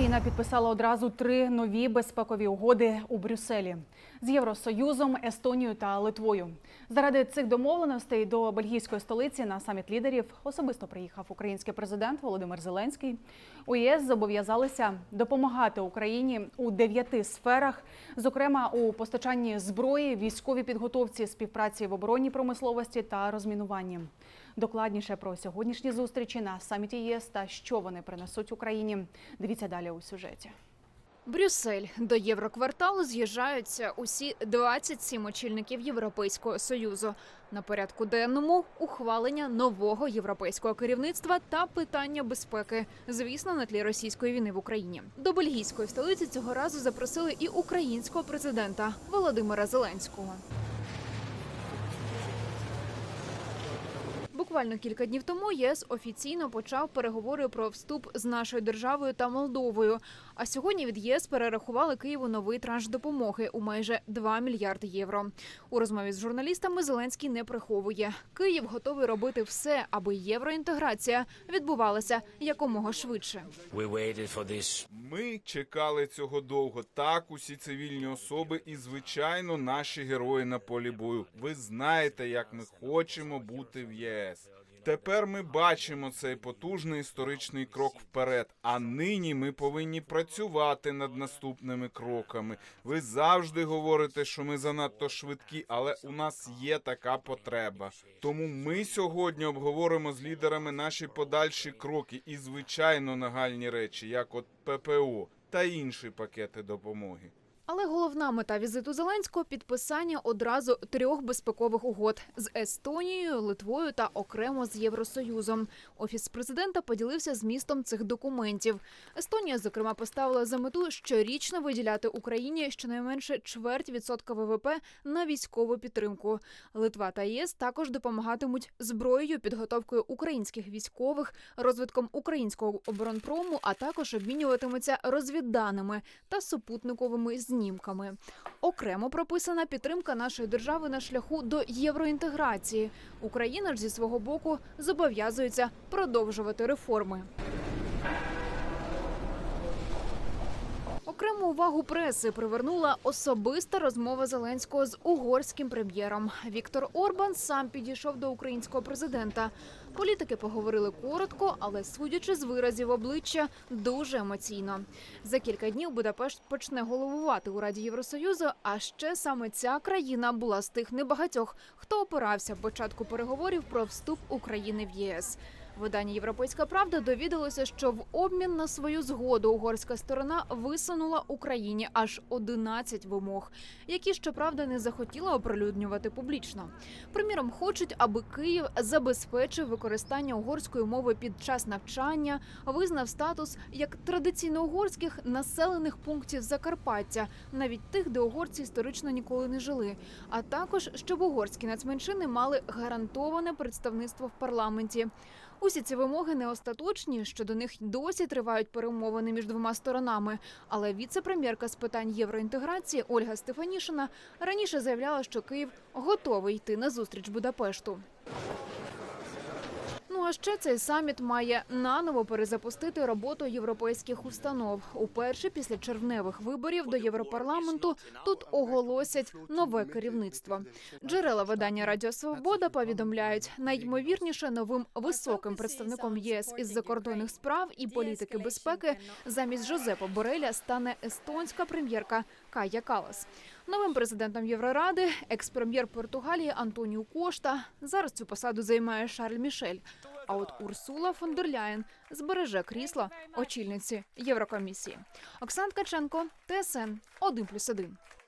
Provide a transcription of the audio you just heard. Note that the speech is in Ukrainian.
Україна підписала одразу три нові безпекові угоди у Брюсселі з Євросоюзом, Естонією та Литвою. Заради цих домовленостей до бельгійської столиці на саміт лідерів особисто приїхав український президент Володимир Зеленський. У ЄС зобов'язалися допомагати Україні у дев'яти сферах, зокрема у постачанні зброї, військовій підготовці, співпраці в оборонній промисловості та розмінуванні. Докладніше про сьогоднішні зустрічі на саміті ЄС та що вони принесуть Україні. Дивіться далі у сюжеті. Брюссель до Єврокварталу з'їжджаються усі 27 очільників Європейського союзу. На порядку денному ухвалення нового європейського керівництва та питання безпеки, звісно, на тлі російської війни в Україні. До бельгійської столиці цього разу запросили і українського президента Володимира Зеленського. Буквально кілька днів тому ЄС офіційно почав переговори про вступ з нашою державою та Молдовою. А сьогодні від єС перерахували Києву новий транш допомоги у майже 2 мільярди євро. У розмові з журналістами Зеленський не приховує. Київ готовий робити все, аби євроінтеграція відбувалася якомога швидше. Ми чекали цього довго. Так, усі цивільні особи і, звичайно, наші герої на полі бою. Ви знаєте, як ми хочемо бути в ЄС. Тепер ми бачимо цей потужний історичний крок вперед. А нині ми повинні працювати над наступними кроками. Ви завжди говорите, що ми занадто швидкі, але у нас є така потреба. Тому ми сьогодні обговоримо з лідерами наші подальші кроки і, звичайно, нагальні речі, як от ППО та інші пакети допомоги. Але головна мета візиту Зеленського підписання одразу трьох безпекових угод з Естонією, Литвою та окремо з Євросоюзом. Офіс президента поділився змістом цих документів. Естонія, зокрема, поставила за мету щорічно виділяти Україні щонайменше чверть відсотка ВВП на військову підтримку. Литва та ЄС також допомагатимуть зброєю, підготовкою українських військових, розвитком українського оборонпрому, а також обмінюватимуться розвідданими та супутниковими знімками. Окремо прописана підтримка нашої держави на шляху до євроінтеграції. Україна ж зі свого боку зобов'язується продовжувати реформи. Окрему увагу преси привернула особиста розмова Зеленського з угорським прем'єром. Віктор Орбан сам підійшов до українського президента. Політики поговорили коротко, але судячи з виразів обличчя, дуже емоційно. За кілька днів Будапешт почне головувати у Раді Євросоюзу. А ще саме ця країна була з тих небагатьох, хто опирався початку переговорів про вступ України в ЄС. Видання Європейська Правда довідалося, що в обмін на свою згоду угорська сторона висунула Україні аж 11 вимог, які щоправда не захотіла оприлюднювати публічно. Приміром, хочуть, аби Київ забезпечив використання угорської мови під час навчання, визнав статус як традиційно угорських населених пунктів Закарпаття, навіть тих, де угорці історично ніколи не жили. А також щоб угорські нацменшини мали гарантоване представництво в парламенті. Усі ці вимоги не остаточні. Щодо них досі тривають перемовини між двома сторонами. Але віце-прем'єрка з питань євроінтеграції Ольга Стефанішина раніше заявляла, що Київ готовий йти на зустріч Будапешту. Ще цей саміт має наново перезапустити роботу європейських установ. Уперше після червневих виборів до Європарламенту тут оголосять нове керівництво. Джерела видання Радіо Свобода повідомляють, найймовірніше новим високим представником ЄС із закордонних справ і політики безпеки замість Жозепа Бореля стане естонська прем'єрка Кая Калас. Новим президентом Євроради екс-прем'єр Португалії Антоніу Кошта. Зараз цю посаду займає Шарль Мішель. А от Урсула фон дер Ляєн збереже крісло очільниці Єврокомісії. Оксан Ткаченко, ТСН 1+,1.